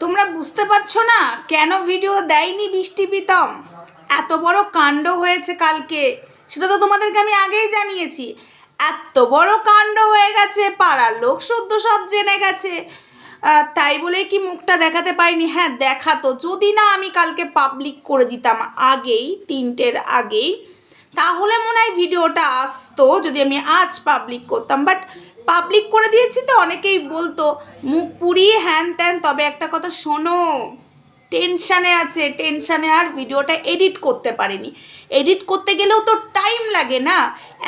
তোমরা বুঝতে পারছ না কেন ভিডিও দেয়নি বৃষ্টি প্রীতম? এত বড় কাণ্ড হয়েছে কালকে। সেটা তো তোমাদেরকে আমি আগেই জানিয়েছি। এত বড় কাণ্ড হয়ে গেছে, পাড়ার লোক সদ্য সব জেনে গেছে। তাই বলে কি মুখটা দেখাতে পারিনি? হ্যাঁ দেখাতো যদি না আমি কালকে পাবলিক করে দিতাম আগেই, তিনটের আগেই তাহলে মনে হয় ভিডিওটা আসতো, যদি আমি আজ পাবলিক করতাম। বাট পাবলিক করে দিয়েছি তো, অনেকেই বলতো, মুখ পুড়িয়ে হ্যান ত্যান, তবে একটা কথা শোনো। টেনশানে আছে, টেনশানে আর ভিডিওটা এডিট করতে পারিনি। এডিট করতে গেলেও তো টাইম লাগে না,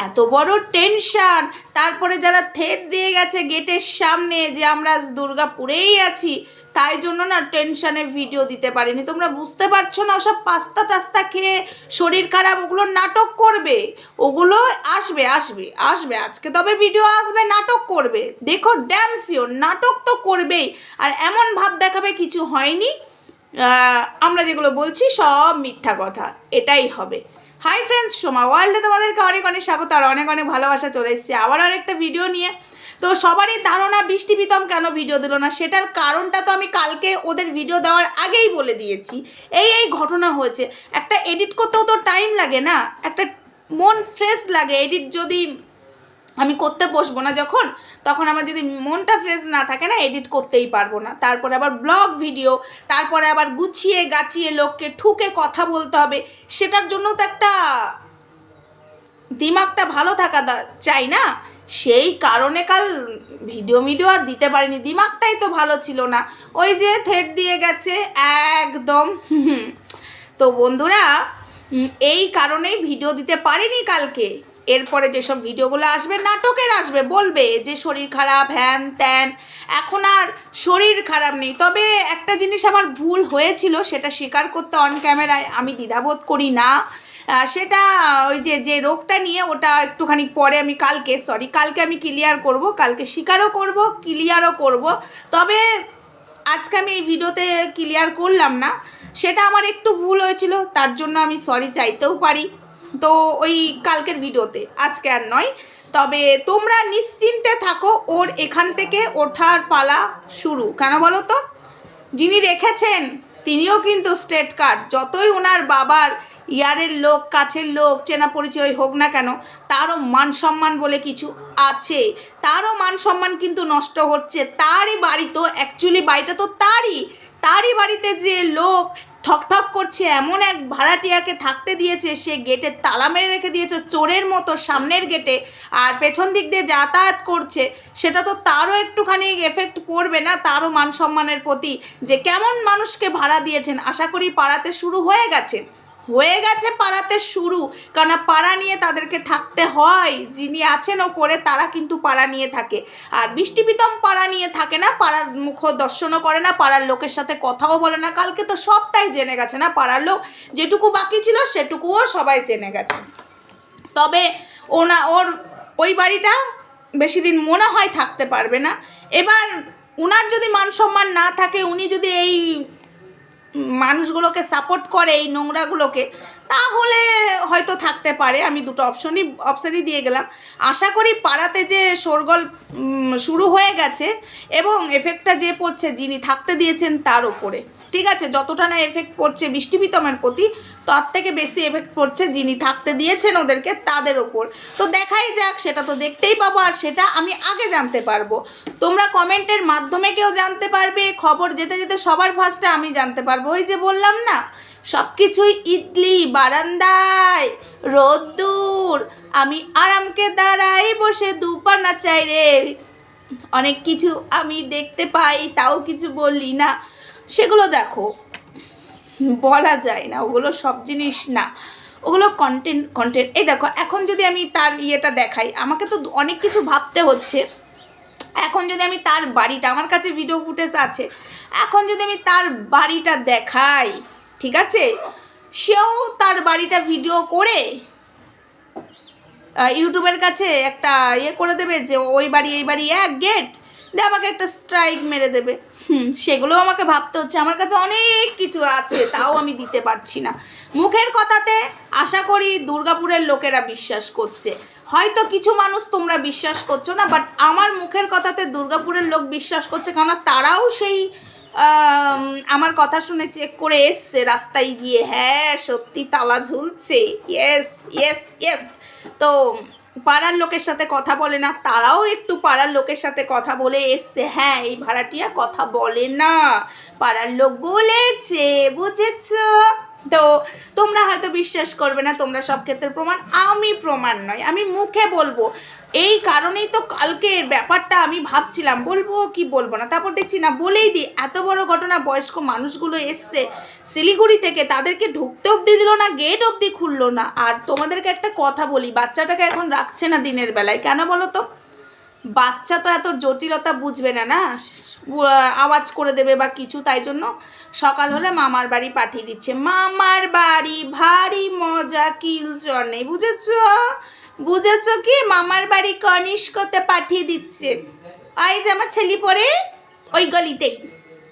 এত বড় টেনশান। তারপরে যারা থেট দিয়ে গেছে গেটের সামনে যে আমরা দুর্গাপুরেই আছি, তাই জন্য না টেনশানে ভিডিও দিতে পারিনি। তোমরা বুঝতে পারছ না ওসব পাস্তা টাস্তা খেয়ে শরীর খারাপ, ওগুলো নাটক করবে? ওগুলো আসবে আসবে আসবে। আজকে তবে ভিডিও আসবে, নাটক করবে। দেখো ড্যাম শিওর নাটক তো করবেই। আর এমন ভাব দেখাবে কিছু হয়নি। আমরা যেগুলো বলছি সব মিথ্যা কথা, এটাই হবে। হাই ফ্রেন্ডস সোমা ওয়ার্ল্ডে তোমাদেরকে অনেক অনেক স্বাগত আর অনেক অনেক ভালোবাসা চলে এসেছে আবার আরেকটা ভিডিও নিয়ে। তো সবারই ধারণা, বৃষ্টি প্রীতম কেন ভিডিও দিল না? সেটার কারণটা তো আমি কালকে ওদের ভিডিও দেওয়ার আগেই বলে দিয়েছি। এই এই ঘটনা হয়েছে। একটা এডিট করতেও তো টাইম লাগে না। একটা মন ফ্রেশ লাগে। এডিট যদি আমি করতে বসবো না যখন তখন আমার যদি মনটা ফ্রেশ না থাকে না এডিট করতেই পারব না। তারপরে আবার ব্লগ ভিডিও তারপরে আবার গুছিয়ে গাছিয়ে লোককে ঠুকে কথা বলতে হবে, সেটার জন্য তো একটা দিমাগটা ভালো থাকা চাই না? সেই কারণে কাল ভিডিও মিডিও আর দিতে পারিনি, দিমাগটাই তো ভালো ছিল না। ওই যে থেট দিয়ে গেছে, একদম। তো বন্ধুরা এই কারণেই ভিডিও দিতে পারিনি কালকে। এরপরে যেসব ভিডিওগুলো আসবে, নাটকের আসবে, বলবে যে শরীর খারাপ, হ্যান ত্যান, এখন আর শরীর খারাপ নেই। তবে একটা জিনিস আমার ভুল হয়েছিল, সেটা স্বীকার করতে অন ক্যামেরায় আমি দ্বিধাবোধ করি না। সেটা ওই যে যে রোগটা নিয়ে ওটা একটুখানি পরে আমি কালকে সরি কালকে আমি ক্লিয়ার করব, কালকে স্বীকারও করব ক্লিয়ারও করব। তবে আজকে আমি এই ভিডিওতে ক্লিয়ার করলাম না। সেটা আমার একটু ভুল হয়েছিল, তার জন্য আমি সরি চাইতেও পারি। তো ওই কালকের ভিডিওতে, আজকে আর নয়। তবে তোমরা নিশ্চিন্তে থাকো, ওর এখান থেকে ওঠার পালা শুরু। কেন বলো তো? যিনি রেখেছেন, তিনিও কিন্তু স্টেট কার্ড যতই ওনার বাবার ইয়ারের লোক, কাছের লোক, চেনা পরিচয় হোক না কেন, তারও মান সম্মান বলে কিছু আছে। তারও মান সম্মান কিন্তু নষ্ট হচ্ছে। তারই বাড়ি তো অ্যাকচুয়ালি বাড়িটা তো তারই। তারই বাড়িতে যে লোক ঠক ঠক করছে, এমন এক ভাড়াটিয়াকে থাকতে দিয়েছে, সে গেটে তালা মেরে রেখে দিয়েছে, চোরের মতো সামনের গেটে, আর পেছন দিক দিয়ে যাতায়াত করছে। সেটা তো তারও একটুখানি এফেক্ট পড়বে না, তারও মান সম্মানের প্রতি যে কেমন মানুষকে ভাড়া দিয়েছেন, আশা করি পাড়াতে শুরু হয়ে গেছে। হয়ে গেছে পাড়াতে শুরু। কারণ পাড়া নিয়ে তাদেরকে থাকতে হয়। যিনি আছেন ওপরে, তারা কিন্তু পাড়া নিয়ে থাকে। আর বৃষ্টিপিতম পাড়া নিয়ে থাকে না, পাড়ার মুখ দর্শনও করে না, পাড়ার লোকের সাথে কথাও বলে না। কালকে তো সবটাই জেনে গেছে না, পাড়ার লোক যেটুকু বাকি ছিল, সেটুকুও সবাই জেনে গেছে। তবে ওনা, ওর, ওই বাড়িটা বেশি দিন মনে হয় থাকতে পারবে না। এবার ওনার যদি মান সম্মান না থাকে, উনি যদি এই মানুষগুলোকে সাপোর্ট করে এই নোংরাগুলোকে, তাহলে হয়তো থাকতে পারে। আমি দুটো অপশনই অপশানই দিয়ে গেলাম। আশা করি পাড়াতে যে শোরগোল শুরু হয়ে গেছে এবং এফেক্টটা যে পড়ছে, যিনি থাকতে দিয়েছেন তার ওপরে ঠিক আছে, যতটা না এফেক্ট পড়ছে বৃষ্টিবিতমের প্রতি, তার থেকে বেশি এফেক্ট পড়ছে যিনি থাকতে দিয়েছেন ওদেরকে তাদের ওপর। তো দেখাই যাক, সেটা তো দেখতেই পাবো আর সেটা আমি আগে জানতে পারব। তোমরা কমেন্টের মাধ্যমে কেউ জানতে পারবে, খবর যেতে যেতে সবার ফার্স্টে আমি জানতে পারব। ওই যে বললাম না সব কিছুই ইডলি, বারান্দায়, রোদ্দুর, আমি আরামকে দাঁড়াই বসে দুপানা চাই রে। অনেক কিছু আমি দেখতে পাই, তাও কিছু বললি না। সেগুলো দেখো। বলা যায় না, ওগুলো সব জিনিস না। ওগুলো কন্টেন্ট কন্টেন্ট এই দেখো, এখন যদি আমি তার ইয়েটা দেখাই, আমাকে তো অনেক কিছু ভাবতে হচ্ছে। এখন যদি আমি তার বাড়িটা, আমার কাছে ভিডিও ফুটেজ আছে, এখন যদি আমি তার বাড়িটা দেখাই, ঠিক আছে? সেও তার বাড়িটা ভিডিও করে ইউটিউবের কাছে একটা ইয়ে করে দেবে যে, ওই বাড়ি, এই বাড়ি, এক গেট দিয়ে আমাকে একটা স্ট্রাইক মেরে দেবে। হুম সেগুলো আমাকে ভাবতে হচ্ছে। আমার কাছে অনেক কিছু আছে, তাও আমি দিতে পারছি না। মুখের কথাতে আশা করি দুর্গাপুরের লোকেরা বিশ্বাস করছে। হয়তো কিছু মানুষ তোমরা বিশ্বাস করছ না বাট আমার মুখের কথাতে দুর্গাপুরের লোক বিশ্বাস করছে, কেননা তারাও সেই আমার কথা শুনে চেক করে এসছে রাস্তায় গিয়ে। হ্যাঁ সত্যি তালা ঝুলছে। ইয়েস ইয়েস ইয়েস তো পাড়ার লোকের সাথে কথা বলে না, তারাও একটু পাড়ার লোকের সাথে কথা বলে এসছে। হ্যাঁ এই ভাড়াটিয়া কথা বলে না। পাড়ার লোক বলেছে, বুঝেছ? তো তোমরা হয়তো বিশ্বাস করবে না, তোমরা সব ক্ষেত্রে প্রমাণ। আমি প্রমাণ নয়, আমি মুখে বলব। এই কারণেই তো কালকের ব্যাপারটা আমি ভাবছিলাম, বলব কি বলব না? তারপর দেখছি না, বলেই দিই, এত বড় ঘটনা, বয়স্ক মানুষগুলো এসছে, শিলিগুড়ি থেকে তাদেরকে ঢুকতে অবধি দিল না গেট অবধি খুললো না। আর তোমাদেরকে একটা কথা বলি, বাচ্চাটাকে এখন রাখছে না দিনের বেলায়, কেন বলো তো? বাচ্চা তো এত জটিলতা বুঝবে না না? আওয়াজ করে দেবে বা কিছু, তাই জন্য সকাল হলে মামার বাড়ি পাঠিয়ে দিচ্ছে। মামার বাড়ি ভারী মজা কিলচর নেই বুঝেছ? বুঝেছ কি? মামার বাড়ি কনিষ্কতে পাঠিয়ে দিচ্ছে। এই যে আমার ছেলে পড়ে, ওই গলিতেই,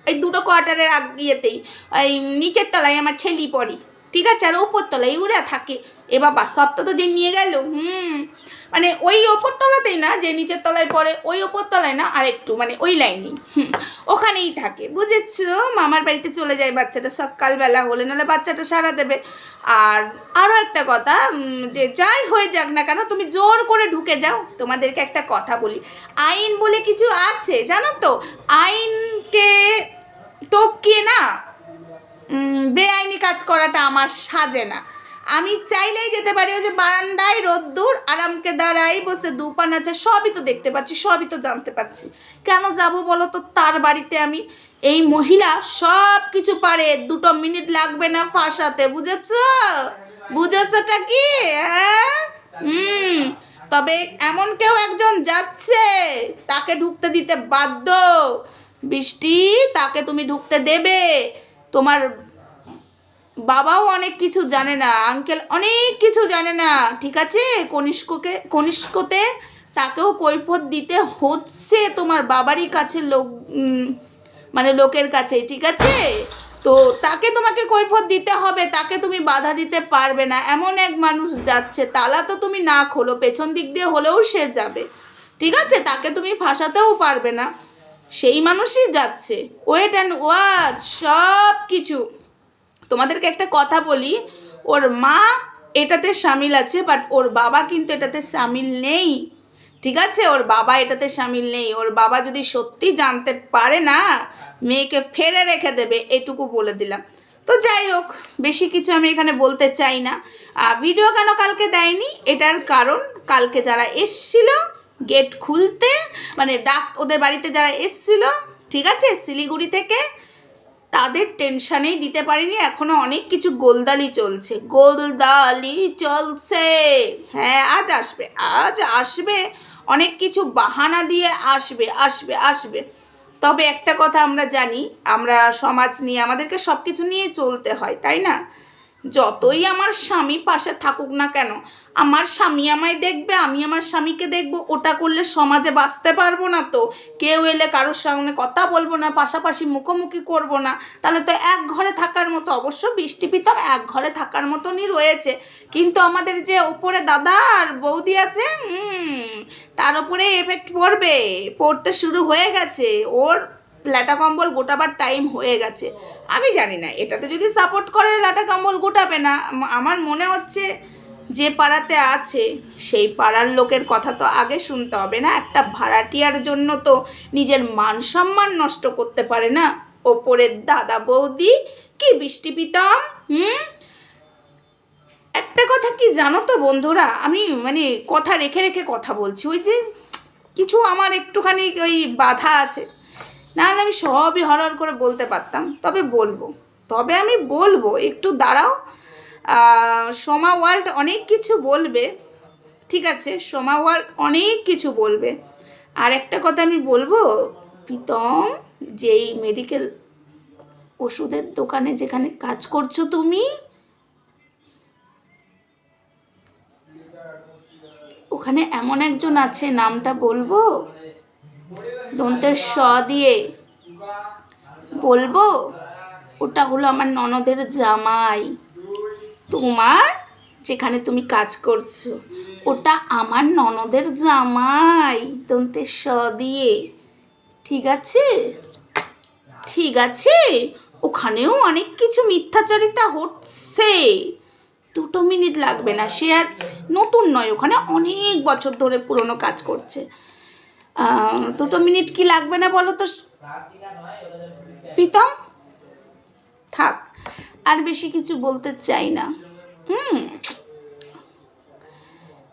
এই দুটো কোয়ার্টারের আগ ইয়েতেই, এই নিচের তলায় আমার ছেলি পড়ে। ঠিক আছে? আর ওপর তলায় উড়া থাকে। এ বাবা সবটা তো যে নিয়ে গেল, হুম। মানে ওই ওপর তলাতেই না, যে নিচের তলায় পড়ে, ওই ওপর তলায় না আর একটু মানে ওই লাইনেই। হুম, ওখানেই থাকে। বুঝেছ? মামার বাড়িতে চলে যায় বাচ্চাটা সকালবেলা হলে, নাহলে বাচ্চাটা সারা দেবে। আর আরও একটা কথা যে যাই হয়ে যাক না কেন, তুমি জোর করে ঢুকে যাও। তোমাদেরকে একটা কথা বলি। আইন বলে কিছু আছে, জানো তো? আইনকে টপকিয়ে না বেআইনি কাজ করাটা আমার সাজে না। আমি চাইলেই যেতে পারি, ওই যে বারান্দায় রোদ্দুর, আরামকে দাঁড়াই বসে দুপান আছে সবই তো দেখতে পাচ্ছি, সবই তো জানতে পাচ্ছি। কেন যাব বলো তো? তার বাড়িতে আমি এই মহিলা সব কিছু পারে, দুটো মিনিট লাগবে না ফাঁসাতে, বুঝেছ? বুঝেছটা কি? হ্যাঁ? তবে এমন কেউ একজন যাচ্ছে, তাকে ঢুকতে দিতে বাধ্য। বৃষ্টি, তাকে তুমি ঢুকতে দেবে। তোমার বাবাও অনেক কিছু জানে না আঙ্কেল অনেক কিছু জানে না, ঠিক আছে? কনিষ্ককে, কনিষ্কতে তাকেও কৈফত দিতে হচ্ছে তোমার বাবারই কাছে লোক মানে লোকের কাছে, ঠিক আছে? তো তাকে তোমাকে কৈফত দিতে হবে, তাকে তুমি বাধা দিতে পারবে না, এমন এক মানুষ যাচ্ছে, তালা তো তুমি না খোলো, পেছন দিক দিয়ে হলেও সে যাবে, ঠিক আছে? তাকে তুমি ফাঁসাতেও পারবে না, সেই মানুষই যাচ্ছে ওয়েট অ্যান্ড ওয়াচ সব কিছু তোমাদেরকে একটা কথা বলি, ওর মা এটাতে সামিল আছে বাট ওর বাবা কিন্তু এটাতে সামিল নেই। ঠিক আছে? ওর বাবা এটাতে সামিল নেই। ওর বাবা যদি সত্যি জানতে পারে না, মেয়েকে ফেলে রেখে দেবে, এটুকু বলে দিলাম। তো যাই হোক, বেশি কিছু আমি এখানে বলতে চাই না। ভিডিও কেন কালকে দেয়নি? এটার কারণ, কালকে যারা এসছিল গেট খুলতে মানে ডাক, ওদের বাড়িতে যারা এসছিল, ঠিক আছে? শিলিগুড়ি থেকে তাদের টেনশনেই দিতে পারিনি, এখনও অনেক কিছু গোলদালি চলছে। গোলদালি চলছে। হ্যাঁ আজ আসবে আজ আসবে। অনেক কিছু বাহানা দিয়ে আসবে আসবে আসবে। তবে একটা কথা আমরা জানি, আমরা সমাজ নিয়ে, আমাদেরকে সব কিছু নিয়ে চলতে হয়, তাই না? যতই আমার স্বামী পাশে থাকুক না কেন, আমার স্বামী আমায় দেখবে, আমি আমার স্বামীকে দেখব, ওটা করলে সমাজে বাঁচতে পারব না তো। কেউ এলে কারোর সামনে কথা বলব না, পাশাপাশি মুখোমুখি করব না। তাহলে তো এক ঘরে থাকার মতো, অবশ্য বৃষ্টি পিতক এক ঘরে থাকার মতনই রয়েছে। কিন্তু আমাদের যে ওপরে দাদা আর বৌদি আছে তার উপরে এফেক্ট পড়বে। পড়তে শুরু হয়ে গেছে। ওর ল্যাটা কম্বল গোটাবার টাইম হয়ে গেছে। আমি জানি না, এটাতে যদি সাপোর্ট করে ল্যাটা কম্বল গোটাবে না আমার মনে হচ্ছে যে পাড়াতে আছে, সেই পাড়ার লোকের কথা তো আগে শুনতে হবে না। একটা ভাড়াটিয়ার জন্য তো নিজের মান সম্মান নষ্ট করতে পারে না। ওপরের দাদা বৌদি, কি বৃষ্টি পিতাম, হুম? একটা কথা কি জানো তো বন্ধুরা, আমি মানে কথা রেখে রেখে কথা বলছি, ওই যে কিছু আমার একটুখানি ওই বাধা আছে। না আমি সবই হরহর করে বলতে পারতাম। তবে বলব। তবে আমি বলব, একটু দাঁড়াও। সোমা ওয়ার্ল্ড অনেক কিছু বলবে। ঠিক আছে, সোমা ওয়ার্ল্ড অনেক কিছু বলবে। আর একটা কথা আমি বলব, প্রীতম, যেই মেডিকেল ওষুধের দোকানে যেখানে কাজ করছ তুমি, ওখানে এমন একজন আছে, নামটা বলব? দন্তের স দিয়ে বলব, ওটা হলো আমার ননদের জামাই। তোমার যেখানে তুমি কাজ করছ, ওটা আমার ননদের জামাই দন্তের স দিয়ে। ঠিক আছে? ঠিক আছে? ওখানেও অনেক কিছু মিথ্যাচারিতা হচ্ছে। দুটো মিনিট লাগবে না, সে আজ নতুন নয়, ওখানে অনেক বছর ধরে পুরনো কাজ করছে। দুটো মিনিট কি লাগবে না বলো তো? প্রীতম? থাক, আর বেশি কিছু বলতে চাই না। হুম।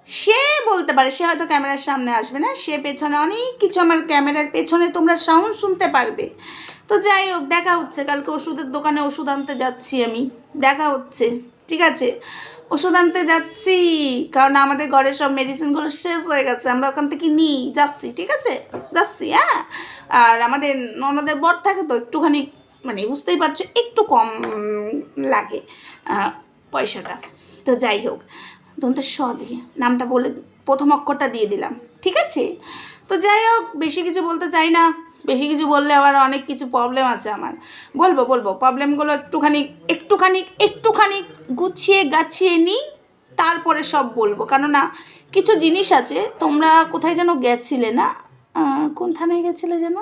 সে বলতে পারে, সে হয়তো ক্যামেরার সামনে আসবে না, সে পেছনে অনেক কিছু আমার ক্যামেরার পেছনে তোমরা সাউন্ড শুনতে পারবে। তো যাই হোক, দেখা হচ্ছে, কালকে ওষুধের দোকানে ওষুধ আনতে যাচ্ছি আমি, দেখা হচ্ছে, ঠিক আছে? ওষুধ আনতে যাচ্ছি। কারণ আমাদের ঘরের সব মেডিসিনগুলো শেষ হয়ে গেছে, আমরা ওখান থেকে নিই, যাচ্ছি, ঠিক আছে? যাচ্ছি হ্যাঁ? আর আমাদের ননদের বর থাকে তো, একটুখানি মানে বুঝতেই পারছ, একটু কম লাগে পয়সাটা। তো যাই হোক তো স দিয়ে, নামটা বলে, প্রথম অক্ষরটা দিয়ে দিলাম, ঠিক আছে? তো যাই হোক, বেশি কিছু বলতে চাই না। বেশি কিছু বললে আবার অনেক কিছু প্রবলেম আছে আমার। বলব বলব প্রবলেমগুলো একটুখানি একটুখানি একটুখানি গুছিয়ে গাছিয়ে নিই, তারপরে সব বলব। কেননা কিছু জিনিস আছে, তোমরা কোথায় যেন গেছিলে না? কোন থানায় গেছিলে যেন?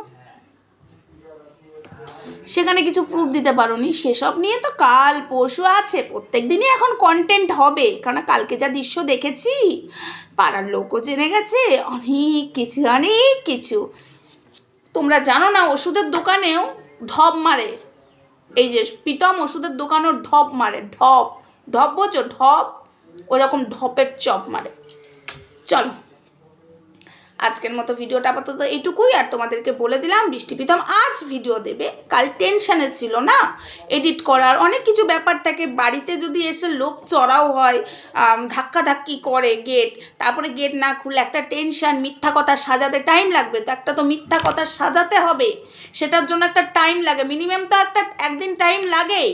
সেখানে কিছু প্রুফ দিতে পারোনি, সেসব নিয়ে তো কাল পরশু আছে প্রত্যেক দিনই এখন কন্টেন্ট হবে কারণ কালকে যা দৃশ্য দেখেছি, পাড়ার লোকও জেনে গেছে, অনেক কিছু অনেক কিছু। তোমরা জানো না ওষুধের দোকানেও ঢপ মারে। এই যে প্রীতম ওষুধের দোকানেও ঢপ মারে, ঢপ। ঢপ বোঝো ঢপ? ওরকম ঢপের চপ মারে। চলো। আজকের মতো ভিডিওটা আপাতত এইটুকুই আর তোমাদেরকে বলে দিলাম বৃষ্টি প্রীতম আজ ভিডিও দেবে। কাল টেনশানে ছিল না? এডিট করার অনেক কিছু ব্যাপার থাকে। বাড়িতে যদি এসে লোক চড়াও হয় আম, ধাক্কাধাক্কি করে গেট তারপরে গেট না খুলে একটা টেনশান মিথ্যা কথা সাজাতে টাইম লাগবে। তো একটা তো মিথ্যা কথা সাজাতে হবে। সেটার জন্য একটা টাইম লাগে। মিনিমাম তো একটা একদিন টাইম লাগেই।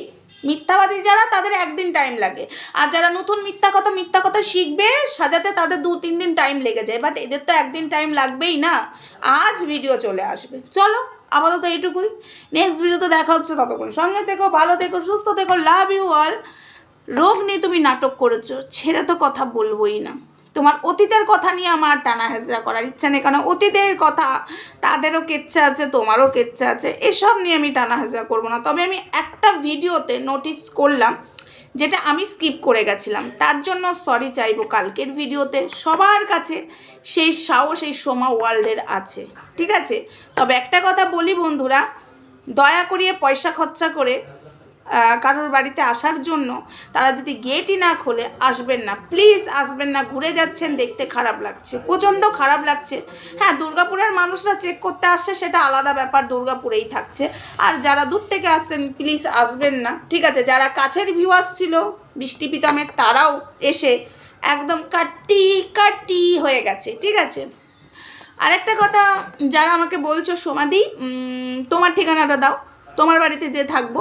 মিথ্যাবাদী যারা, তাদের একদিন টাইম লাগে। আর যারা নতুন মিথ্যা কথা মিথ্যা কথা শিখবে, সাজাতে তাদের দু তিন দিন টাইম লেগে যায়। বাট এদের তো একদিন টাইম লাগবেই না। আজ ভিডিও চলে আসবে। চলো, আপাতত এইটুকুই। নেক্সট ভিডিওতে দেখা হচ্ছে ততক্ষণ। সঙ্গে দেখো ভালো দেখো সুস্থ দেখো লাভ ইউ অল রোগ নিয়ে তুমি নাটক করেছ, ছেড়ে তো কথা বলবোই না। তোমার অতীতের কথা নিয়ে আমার টানা হেজরা করার ইচ্ছা নেই, কারণ অতীতের কথা, তাদেরও কেচ্ছা আছে, তোমারও কেচ্ছা আছে, এসব নিয়ে আমি টানা হেজরা করব না। তবে আমি একটা ভিডিওতে নোটিস করলাম, যেটা আমি স্কিপ করে গেছিলাম। তার জন্য সরি চাইব, কালকের ভিডিওতে সবার কাছে সেই সাহস এই সোমা ওয়ার্ল্ডের আছে, ঠিক আছে? তবে একটা কথা বলি বন্ধুরা, দয়া করিয়ে পয়সা খরচা করে কারোর বাড়িতে আসার জন্য তারা যদি গেটই না খোলে, আসবেন না। প্লিজ আসবেন না, ঘুরে যাচ্ছেন, দেখতে খারাপ লাগছে, প্রচণ্ড খারাপ লাগছে। হ্যাঁ দুর্গাপুরের মানুষরা চেক করতে আসছে, সেটা আলাদা ব্যাপার, দুর্গাপুরেই থাকছে। আর যারা দূর থেকে আসছেন প্লিজ আসবেন না। ঠিক আছে, যারা কাছের ভিউ আসছিল বৃষ্টি পিতামের, তারাও এসে একদম কাটি কাটি হয়ে গেছে। ঠিক আছে? আরেকটা কথা, যারা আমাকে বলছো, সোমাদি তোমার ঠিকানাটা দাও। তোমার বাড়িতে যে থাকব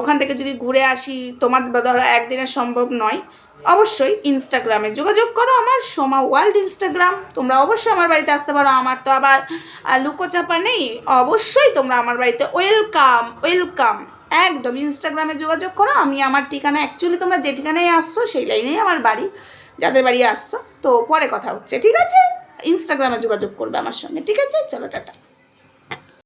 ওখান থেকে যদি ঘুরে আসি, তোমার ধরো একদিনের সম্ভব নয়, অবশ্যই ইনস্টাগ্রামে যোগাযোগ করো আমার সোমা ওয়ার্ল্ড ইনস্টাগ্রাম তোমরা অবশ্যই আমার বাড়িতে আসতে পারো। আমার তো আবার লুকোচাপা নেই। অবশ্যই তোমরা আমার বাড়িতে ওয়েলকাম ওয়েলকাম একদম ইনস্টাগ্রামে যোগাযোগ করো। আমি আমার ঠিকানা অ্যাকচুয়ালি তোমরা যে ঠিকানায় আসছো, সেই লাইনেই আমার বাড়ি। যাদের বাড়ি আসছো, তো পরে কথা হচ্ছে, ঠিক আছে? ইনস্টাগ্রামে যোগাযোগ করবে আমার সঙ্গে, ঠিক আছে? চলো, টাটা।